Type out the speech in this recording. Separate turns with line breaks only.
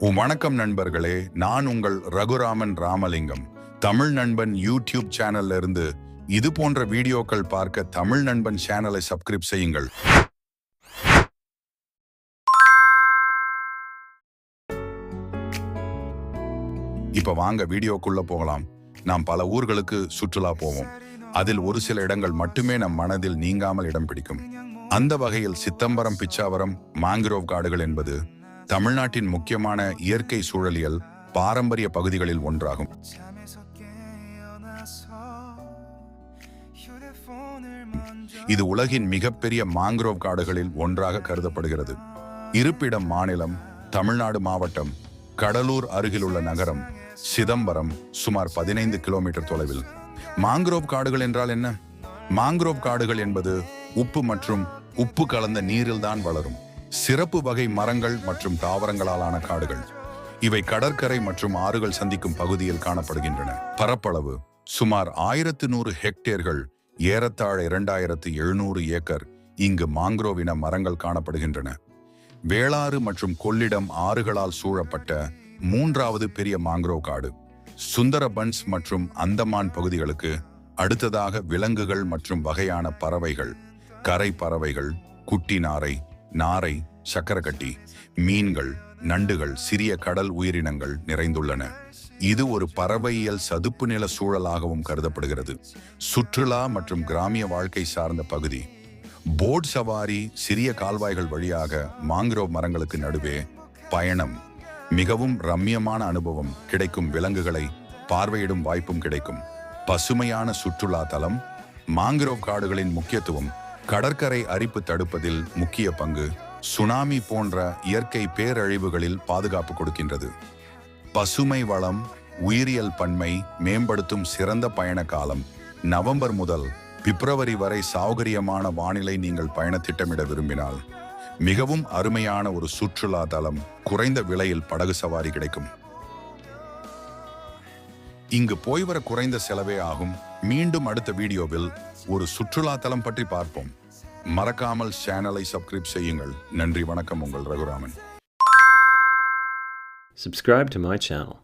வணக்கம் நண்பர்களே நான் உங்கள் ரகுராமன் ராமலிங்கம். தமிழ் நண்பன் யூடியூப் சேனல்ல இருந்து இது போன்ற வீடியோக்கள் பார்க்க தமிழ் நண்பன் சேனலை சப்ஸ்கிரைப் செய்யுங்கள். இப்ப வாங்க வீடியோக்குள்ள போகலாம். நாம் பல ஊர்களுக்கு சுற்றுலா போவோம். அதில் ஒரு சில இடங்கள் மட்டுமே நம் மனதில் நீங்காமல் இடம் பிடிக்கும். அந்த வகையில் சித்தம்பரம் பிச்சாவரம் மாங்க்ரோவ் காடுகள் என்பது தமிழ்நாட்டின் முக்கியமான இயற்கை சூழலியல் பாரம்பரிய பகுதிகளில் ஒன்றாகும். இது உலகின் மிகப்பெரிய மாங்க்ரோவ் காடுகளில் ஒன்றாக கருதப்படுகிறது. இருப்பிடம் மாநிலம் தமிழ்நாடு மாவட்டம் கடலூர் அருகிலுள்ள நகரம் சிதம்பரம் சுமார் பதினைந்து கிலோமீட்டர் தொலைவில். மாங்க்ரோவ் காடுகள் என்றால் என்ன? மாங்க்ரோவ் காடுகள் என்பது உப்பு மற்றும் உப்பு கலந்த நீரில்தான் வளரும். சிறப்பு வகை மரங்கள் மற்றும் தாவரங்களாலான காடுகள். இவை கடற்கரை மற்றும் ஆறுகள் சந்திக்கும் பகுதியில் காணப்படுகின்றன. பரப்பளவு சுமார் ஆயிரத்து நூறு ஹெக்டேர்கள் ஏறத்தாழ இரண்டாயிரத்து எழுநூறு ஏக்கர் இங்கு மாங்க்ரோவின மரங்கள் காணப்படுகின்றன. வேளாறு மற்றும் கொள்ளிடம் ஆறுகளால் சூழப்பட்ட மூன்றாவது பெரிய மாங்க்ரோவ் காடு. சுந்தரபன்ஸ் மற்றும் அந்தமான் பகுதிகளுக்கு அடுத்ததாக விலங்குகள் மற்றும் வகையான பறவைகள் கரை பறவைகள் குட்டி நாரை நாரை சக்கரக்கட்டி மீன்கள் நண்டுகள் சிறிய கடல் உயிரினங்கள் நிறைந்துள்ளன. இது ஒரு பறவையியல் சதுப்பு நில சூழலாகவும் கருதப்படுகிறது. சுற்றுலா மற்றும் கிராமிய வாழ்க்கை சார்ந்த பகுதி. போட் சவாரி சிறிய கால்வாய்கள் வழியாக மாங்க்ரோவ் மரங்களுக்கு நடுவே பயணம். மிகவும் ரம்மியமான அனுபவம். கிடைக்கும் விலங்குகளை பார்வையிடும் வாய்ப்பும் கிடைக்கும். பசுமையான சுற்றுலா தலம் மாங்க்ரோவ் காடுகளின் முக்கியத்துவம் கடற்கரை அரிப்பு தடுப்பதில் முக்கிய பங்கு சுனாமி போன்ற இயற்கை பேரழிவுகளில் பாதுகாப்பு கொடுக்கின்றது. பசுமை வளம் உயிரியல் பன்மை மேம்படுத்தும் சிறந்த பயண காலம். நவம்பர் முதல் பிப்ரவரி வரை சௌகரியமான வானிலை நீங்கள் பயண திட்டமிட விரும்பினால் மிகவும் அருமையான ஒரு சுற்றுலா தலம் குறைந்த விலையில் படகு சவாரி கிடைக்கும். இங்கு போய் வர குறைந்த செலவே ஆகும். மீண்டும் அடுத்த வீடியோவில் ஒரு சுற்றுலா தலம் பற்றி பார்ப்போம். மறக்காமல் சேனலை சப்ஸ்கிரைப் செய்யுங்கள். நன்றி வணக்கம் உங்கள் Raghuraman.
Subscribe to my channel.